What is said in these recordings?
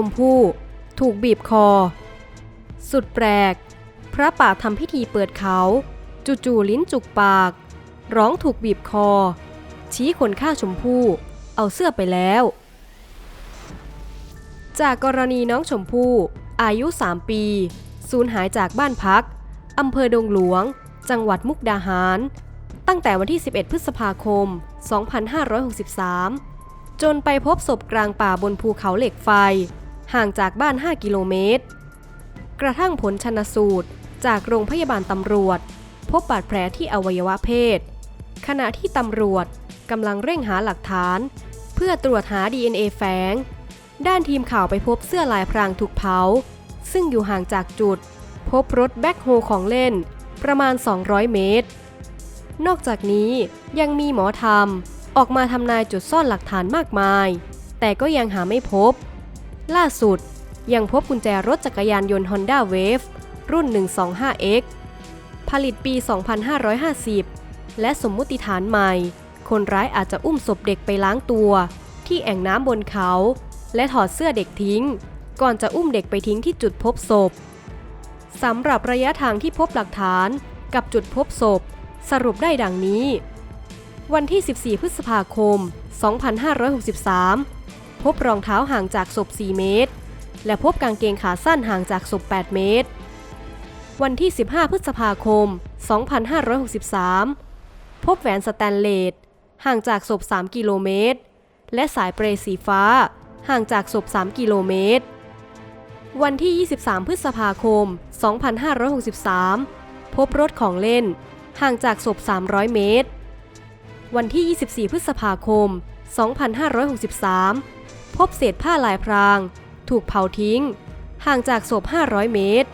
ชมพู่ ถูกบีบคอ สุดแปลก พระป่าทำพิธีเปิดเขาจู่ๆลิ้นจุกปาก ร้องถูกบีบคอ ชี้คนฆ่าชมพู่ เอาเสื้อไปแล้ว จากกรณีน้องชมพู่ อายุ 3 ปีสูญหายจากบ้านพัก อำเภอดงหลวง จังหวัดมุกดาหาร ตั้งแต่วันที่ 11 พฤษภาคม 2563 จนไปพบศพกลางป่าบนภูเขาเหล็กไฟ ห่างจากบ้าน 5 กิโลเมตร กระทั่งผลชนสูตร จากโรงพยาบาลตำรวจ พบบาดแผลที่อวัยวะเพศ ขณะที่ตำรวจกำลังเร่งหาหลักฐาน เพื่อตรวจหา DNA แฝง ด้านทีมข่าวไปพบเสื้อลายพรางถูกเผา ซึ่งอยู่ห่างจากจุด พบรถแบ็คโฮของเล่น ประมาณ 200 เมตร นอกจากนี้ยังมีหมอธรรมออกมาทำนายจุดซ่อนหลักฐานมากมาย แต่ก็ยังหาไม่พบ ล่าสุดยังพบกุญแจรถจักรยานยนต์ Honda Wave รุ่น 125X ผลิตปี 2550 และสมมุติฐานใหม่ คนร้ายอาจจะอุ้มศพเด็กไปล้างตัว ที่แอ่งน้ำบนเขา และถอดเสื้อเด็กทิ้ง ก่อนจะอุ้มเด็กไปทิ้งที่จุดพบศพสำหรับระยะทางที่พบหลักฐานกับจุดพบศพ สรุปได้ดังนี้ วันที่ 14 พฤษภาคม 2563 พบรองเท้าห่างจากศพ 4 เมตร และพบกางเกงขาสั้นห่างจากศพ 8 เมตร วันที่ 15 พฤษภาคม 2563 พบแหวนสแตนเลสห่างจากศพ 3 กิโลเมตร และสายเปรย์สีฟ้า ห่างจากศพ 3 กิโลเมตร วันที่ 23 พฤษภาคม 2563 พบรถของเล่น ห่างจากศพ 300 เมตร วันที่ 24 พฤษภาคม 2563 พบเศษผ้าลายพราง ถูกเผาทิ้ง ห่างจากศพ 500 เมตร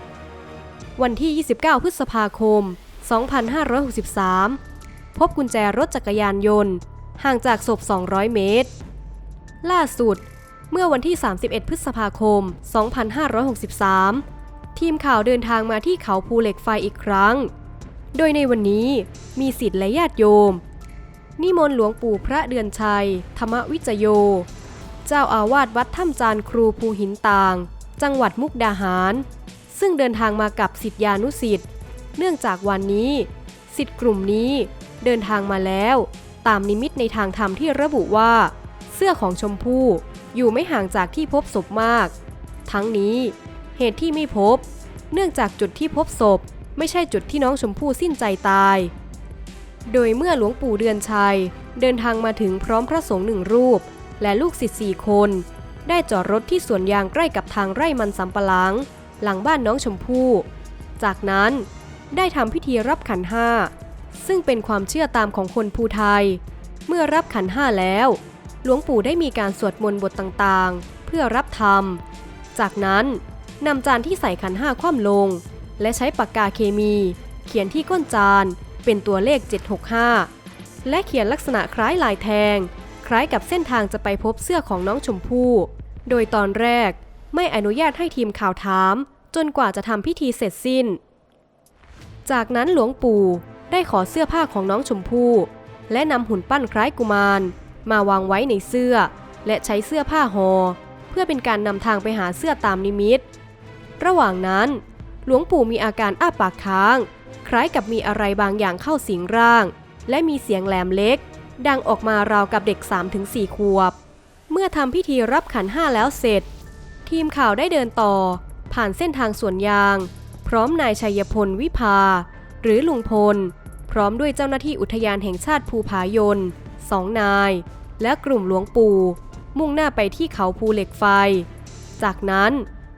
วันที่ 29 พฤษภาคม 2563 พบกุญแจรถจักรยานยนต์ ห่างจากศพ 200 เมตร ล่าสุด เมื่อวันที่ 31 พฤษภาคม 2563 ทีมข่าวเดินทางมาที่เขาภูเหล็กไฟอีกครั้ง โดยในวันนี้มีสิทธิ์และญาติโยมนิมนต์หลวงปู่พระเดือนชัย ธรรมวิจโย เจ้าอาวาสวัดถ้ำจานครูภูหินต่าง จังหวัดมุกดาหาร ซึ่งเดินทางมากับสิทธิานุสิทธิ์เนื่องจากวันนี้ สิทธิกลุ่มนี้เดินทางมาแล้ว ตามนิมิตในทางธรรมที่ระบุว่า เสื้อของชมพู่อยู่ไม่ห่างจากที่พบศพมาก ทั้งนี้ เหตุที่ไม่พบ เนื่องจากจุดที่พบศพ ไม่ใช่จุดที่น้องชมพู่สิ้นใจตาย โดยเมื่อหลวงปู่เดือนชัย เดินทางมาถึงพร้อมพระสงฆ์หนึ่งรูป และลูกศิษย์สี่คน ได้จอดรถที่สวนยางใกล้กับทางไร่มันสำปะหลัง หลังบ้านน้องชมพู่ จากนั้นได้ทำพิธีรับขันห้า ซึ่งเป็นความเชื่อตามของคนภูไทย เมื่อรับขันห้าแล้ว หลวงปู่ได้มีการสวดมนต์บทต่างๆ เพื่อรับธรรม จากนั้นนำจานที่ใส่ขันห้าคว่ำลง และใช้ปากกาเคมี เขียนที่ก้นจานเป็นตัวเลข 765 และเขียนลักษณะคล้ายลายแทง คล้ายกับเส้นทางจะไปพบเสื้อของน้องชมพู่ โดยตอนแรกไม่อนุญาตให้ทีมข่าวถาม จนกว่าจะทำพิธีเสร็จสิ้น จากนั้นหลวงปู่ได้ขอเสื้อผ้าของน้องชมพู่ และนำหุ่นปั้นคล้ายกุมาร มาวางไว้ในเสื้อ และใช้เสื้อผ้าหอ่อเพื่อเป็นการนำทางไปหาเสื้อตามนิมิต ระหว่างนั้น หลวงปู่มีอาการอ้าปากค้าง คล้ายกับมีอะไรบางอย่างเข้าสิงร่าง และมีเสียงแหลมเล็ก ดังออกมาราวกับเด็ก 3-4 ขวบ เมื่อทำพิธีรับขันห้าแล้วเสร็จ ทีมข่าวได้เดินต่อ ผ่านเส้นทางสวนยาง พร้อมนายชัยพลวิภา หรือลุงพล พร้อมด้วยเจ้าหน้าที่อุทยานแห่งชาติภูผายนสองนาย และกลุ่มหลวงปู่ มุ่งหน้าไปที่เขาภูเหล็กไฟ จากนั้น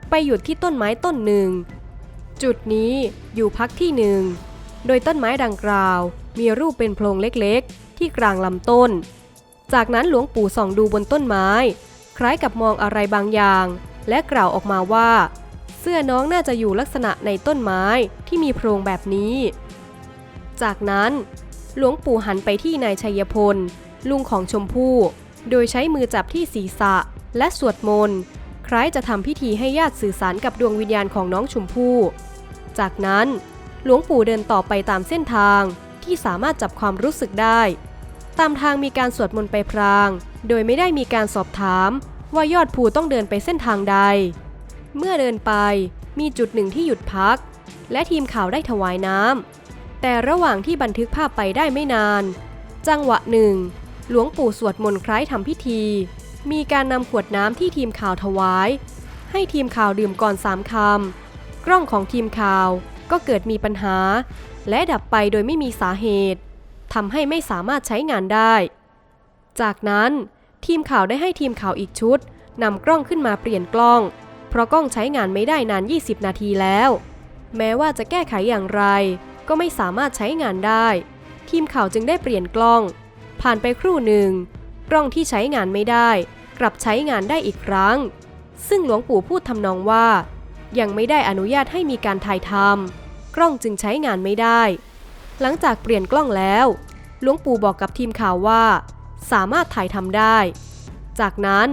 ไปหยุดที่ต้นไม้ต้นหนึ่ง จุดนี้อยู่พักที่หนึ่ง โดยต้นไม้ดังกล่าว มีรูปเป็นโพรงเล็กๆ ที่กลางลำต้น จากนั้นหลวงปู่ส่องดูบนต้นไม้ คล้ายกับมองอะไรบางอย่าง และกล่าวออกมาว่า เสื้อน้องน่าจะอยู่ลักษณะในต้นไม้ที่มีโพรงแบบนี้ จากนั้น หลวงปู่หันไปที่นายชัยพล ลุงของชมพู่ โดยใช้มือจับที่ศีรษะและสวดมนต์คล้ายจะทำพิธีให้ญาติสื่อสารกับดวงวิญญาณของน้องชมพู่ จากนั้น หลวงปู่เดินต่อไปตามเส้นทาง ที่สามารถจับความรู้สึกได้ ตามทางมีการสวดมนต์ไปพราง โดยไม่ได้มีการสอบถาม ว่ายอดภูต้องเดินไปเส้นทางใด เมื่อเดินไปมีจุดหนึ่งที่หยุดพัก และทีมข่าวได้ถวายน้ำแต่ระหว่างที่บันทึกภาพไปได้ไม่นาน จังหวะหนึ่ง หลวงปู่สวดมนต์คล้ายทำพิธี มีการนำขวดน้ำที่ทีมข่าวถวาย ให้ทีมข่าวดื่มก่อนสามคำกล้องของทีมข่าว ก็เกิดมีปัญหา และดับไปโดยไม่มีสาเหตุทำให้ไม่สามารถใช้งานได้ จากนั้นทีมข่าวได้ให้ทีมข่าวอีกชุดนำกล้องขึ้นมาเปลี่ยนกล้อง เพราะกล้องใช้งานไม่ได้นาน 20 นาทีแล้ว แม้ว่าจะแก้ไขอย่างไร ก็ไม่สามารถใช้งานได้ ทีมข่าวจึงได้เปลี่ยนกล้อง ผ่านไปครู่หนึ่ง กล้องที่ใช้งานไม่ได้ กลับใช้งานได้อีกครั้ง ซึ่งหลวงปู่พูดทำนองว่า ยังไม่ได้อนุญาตให้มีการถ่ายทำกล้องจึงใช้งานไม่ได้ หลังจากเปลี่ยนกล้องแล้วหลวงปู่บอกกับทีมข่าวว่า สามารถถ่ายทำได้ จากนั้น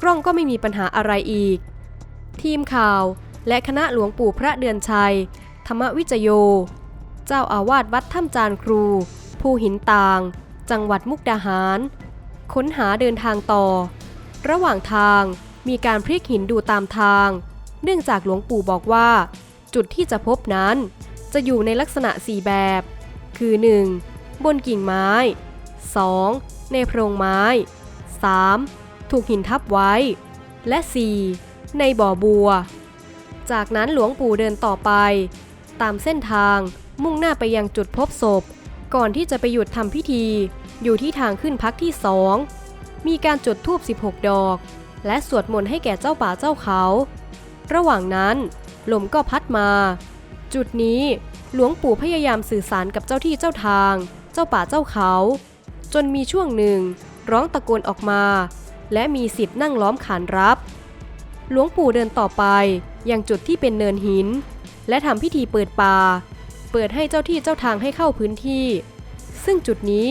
กล้องก็ไม่มีปัญหาอะไรอีก ทีมข่าวและคณะหลวงปู่พระเดือนชัย ธรรมวิจโย เจ้าอาวาสวัดถ้ำจานครู ภูหินต่าง จังหวัดมุกดาหาร ค้นหาเดินทางต่อ ระหว่างทางมีการพลิกหินดูตามทาง เนื่องจากหลวงปู่บอกว่า จุดที่จะพบนั้น จะอยู่ในลักษณะ 4 แบบ คือ 1. บนกิ่งไม้ 2. ในโพรงไม้ 3. ถูกหินทับไว้ และ 4. ในบ่อบัว จากนั้นหลวงปู่เดินต่อไป ตามเส้นทางมุ่งหน้าไปยังจุดพบศพ ก่อนที่จะไปหยุดทำพิธี อยู่ที่ทางขึ้นพักที่สองมีการจุดธูป 16 ดอก และสวดมนต์ให้แก่เจ้าป่าเจ้าเขา ระหว่างนั้นลมก็พัดมา จุดนี้หลวงปู่พยายามสื่อสารกับเจ้าที่เจ้าทาง เจ้าป่าเจ้าเขา จนมีช่วงหนึ่งร้องตะโกนออกมา และมีสิทธิ์นั่งล้อมขานรับ หลวงปู่เดินต่อไปยังจุดที่เป็นเนินหิน และทำพิธีเปิดป่า เปิดให้เจ้าที่เจ้าทางให้เข้าพื้นที่ ซึ่งจุดนี้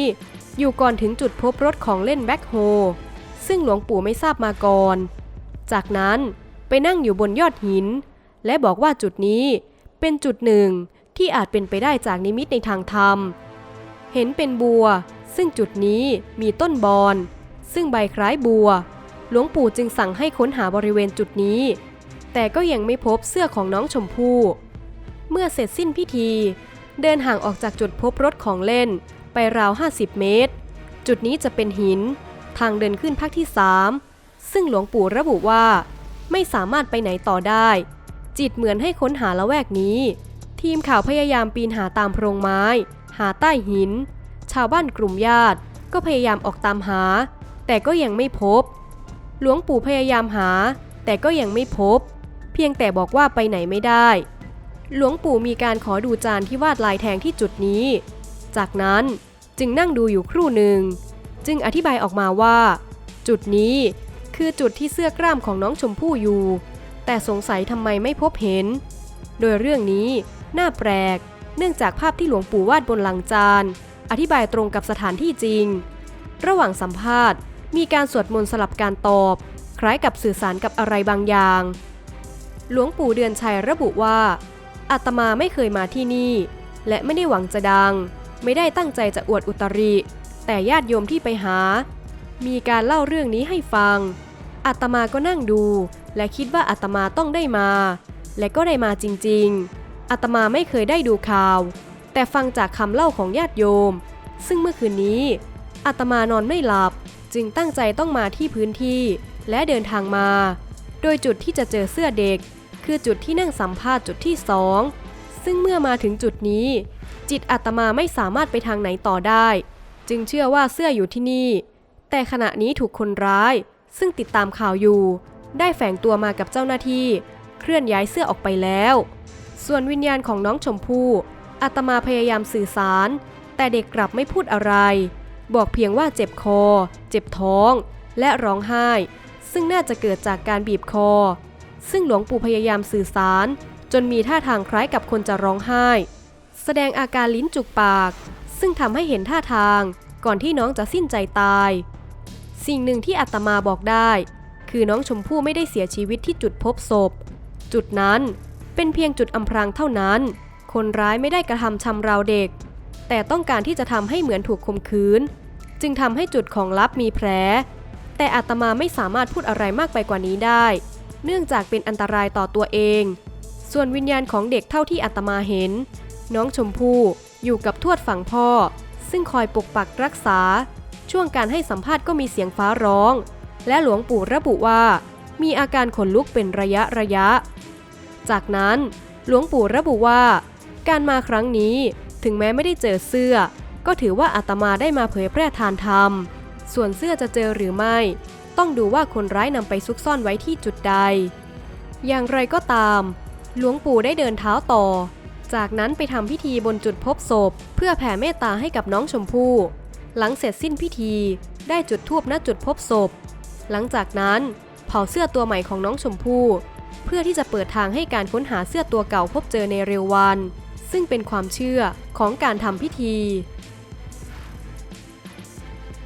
อยู่ก่อนถึงจุดพบรถของเล่นแบ็คโฮซึ่งหลวงปู่ไม่ทราบมาก่อน จากนั้น ไปนั่งอยู่บนยอดหิน และบอกว่าจุดนี้เป็นจุดหนึ่งที่อาจเป็นไปได้จากนิมิตในทางธรรม เห็นเป็นบัว ซึ่งจุดนี้มีต้นบอน ซึ่งใบคล้ายบัว หลวงปู่จึงสั่งให้ค้นหาบริเวณจุดนี้ แต่ก็ยังไม่พบเสื้อของน้องชมพู่เมื่อเสร็จสิ้นพิธี เดินห่างออกจากจุดพบรถของเล่นไปราว 50 เมตร จุดนี้จะเป็นหิน ทางเดินขึ้นภาคที่ 3 ซึ่งหลวงปู่ระบุว่า ไม่สามารถไปไหนต่อได้ จิตเหมือนให้ค้นหาละแวกนี้ ทีมข่าวพยายามปีนหาตามโพรงไม้ หาใต้หิน ชาวบ้านกลุ่มญาติ ก็พยายามออกตามหา แต่ก็ยังไม่พบ หลวงปู่พยายามหา แต่ก็ยังไม่พบ เพียงแต่บอกว่าไปไหนไม่ได้ หลวงปู่มีการขอดูจานที่วาดลายแทงที่จุดนี้ จากนั้นจึงนั่งดูอยู่ครู่หนึ่ง จึงอธิบายออกมาว่า จุดนี้ คือจุดที่เสื้อกล้ามของน้องชมพู่อยู่ แต่สงสัยทำไมไม่พบเห็น โดยเรื่องนี้น่าแปลก เนื่องจากภาพที่หลวงปู่วาดบนหลังจาน อธิบายตรงกับสถานที่จริง ระหว่างสัมภาษณ์ มีการสวดมนต์สลับการตอบ คล้ายกับสื่อสารกับอะไรบางอย่าง หลวงปู่เดือนชัยระบุว่าอาตมาไม่เคยมาที่นี่ และไม่ได้หวังจะดัง ไม่ได้ตั้งใจจะอวดอุตริ แต่ญาติโยมที่ไปหา มีการเล่าเรื่องนี้ให้ฟัง อาตมาก็นั่งดู และคิดว่าอาตมาต้องได้มา และก็ได้มาจริงๆ อาตมาไม่เคยได้ดูข่าว แต่ฟังจากคำเล่าของญาติโยม ซึ่งเมื่อคืนนี้ อาตมานอนไม่หลับ จึงตั้งใจต้องมาที่พื้นที่ และเดินทางมา โดยจุดที่จะเจอเสื้อเด็ก คือจุดที่นั่งสัมภาษณ์จุดที่สอง ซึ่งเมื่อมาถึงจุดนี้ จิตอาตมาไม่สามารถไปทางไหนต่อได้ จึงเชื่อว่าเสื้ออยู่ที่นี่ แต่ขณะนี้ถูกคนร้าย ซึ่งติดตามข่าวอยู่ ได้แฝงตัวมากับเจ้าหน้าที่ เคลื่อนย้ายเสื้อออกไปแล้ว ส่วนวิญญาณของน้องชมพู่อาตมาพยายามสื่อสาร แต่เด็กกลับไม่พูดอะไร บอกเพียงว่าเจ็บคอ เจ็บท้อง และร้องไห้ ซึ่งน่าจะเกิดจากการบีบคอ ซึ่งหลวงปู่พยายามสื่อสาร จนมีท่าทางคล้ายกับคนจะร้องไห้ แสดงอาการลิ้นจุกปาก ซึ่งทำให้เห็นท่าทางก่อนที่น้องจะสิ้นใจตาย สิ่งหนึ่งที่อาตมาบอกได้ คือน้องชมพู่ไม่ได้เสียชีวิตที่จุดพบศพ จุดนั้นเป็นเพียงจุดอำพรางเท่านั้น คนร้ายไม่ได้กระทำชำราวเด็ก แต่ต้องการที่จะทำให้เหมือนถูกข่มขืน จึงทำให้จุดของลับมีแผล แต่อาตมาไม่สามารถพูดอะไรมากไปกว่านี้ได้ เนื่องจากเป็นอันตรายต่อตัวเอง ส่วนวิญญาณของเด็กเท่าที่อาตมาเห็น น้องชมพู่อยู่กับทวดฝั่งพ่อ ซึ่งคอยปกปักรักษา ช่วงการให้สัมภาษณ์ก็มีเสียงฟ้าร้อง และหลวงปู่ระบุว่า มีอาการขนลุกเป็นระยะระยะ จากนั้นหลวงปู่ระบุว่า การมาครั้งนี้ถึงแม้ไม่ได้เจอเสื้อ ก็ถือว่าอาตมาได้มาเผยแพร่ทานธรรม ส่วนเสื้อจะเจอหรือไม่ ต้องดูว่าคนร้ายนำไปซุกซ่อนไว้ที่จุดใด อย่างไรก็ตาม หลวงปู่ได้เดินเท้าต่อ จากนั้นไปทำพิธีบนจุดพบศพ เพื่อแผ่เมตตาให้กับน้องชมพู่ หลังเสร็จสิ้นพิธี ได้จุดทูบณจุดพบศพ หลังจากนั้นเผาเสื้อตัวใหม่ของน้องชมพู่ เพื่อที่จะเปิดทางให้การค้นหาเสื้อตัวเก่าพบเจอในเร็ววัน ซึ่งเป็นความเชื่อของการทำพิธี